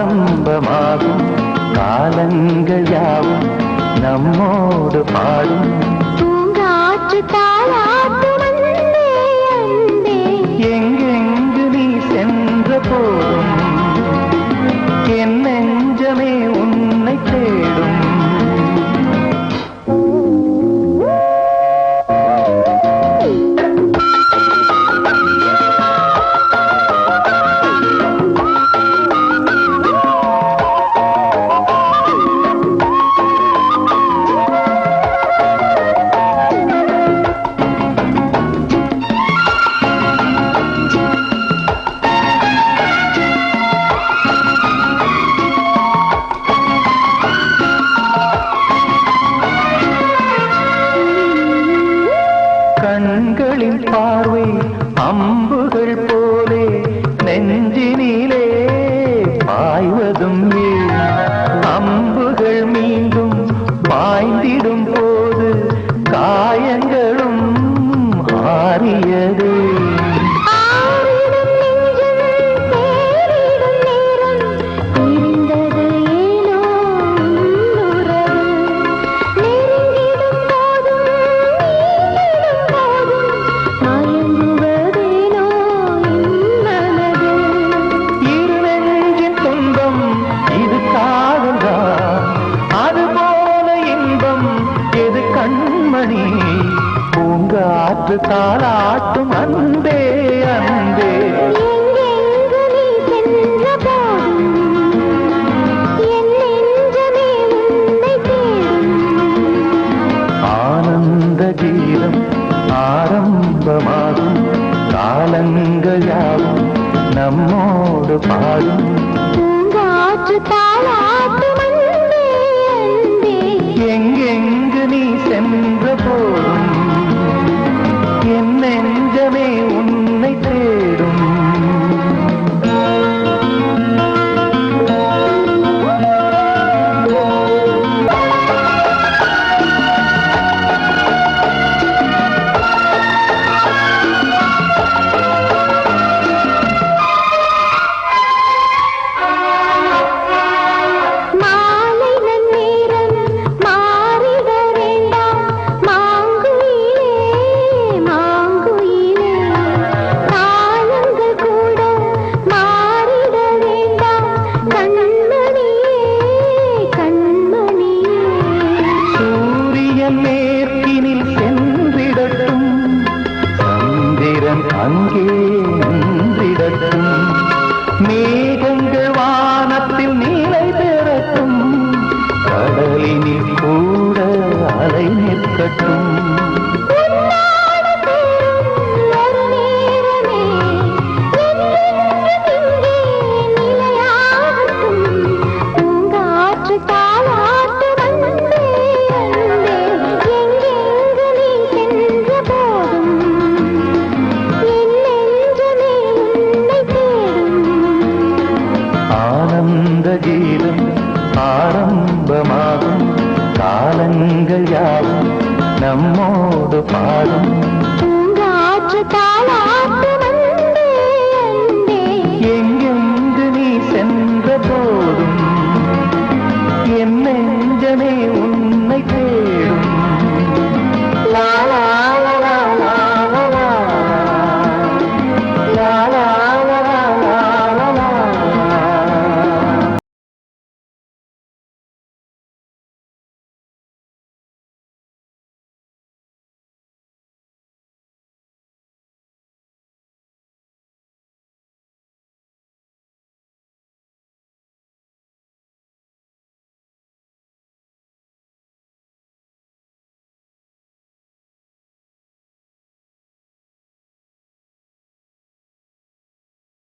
ஆரம்பமாகும். காலங்கள் யாவும் நம்மோடு பாடும். தூங்காற்று தாயா കണ്ണുകളിൽ പാർവേ അമ്പുകൾ പോലെ നെഞ്ചിനിലെ പായ്വതും അമ്പുകൾ മീണ്ടും പായ്തിടും நெஞ்சமே உன்னை தேடும். ஆனந்த கீதம் ஆரம்பமாகும் காலங்கள் யாவும் நம்மோடு பாடும். பூங்காற்று தாளாட்டும் அன்பே அன்பே. எங்கெங்கு நீ சென்ற போதும் എന്നെ சந்திரன் மேற்கினில் சென்றிடட்டும். சந்திரன் அங்கே நின்றிடட்டும். மேகங்கள் வானத்தில் நீலை பெறட்டும். கடலினில் கூட அலை நிற்கட்டும். கண்கள் யாவும் நம்மோடு பாடும். பூங்காற்று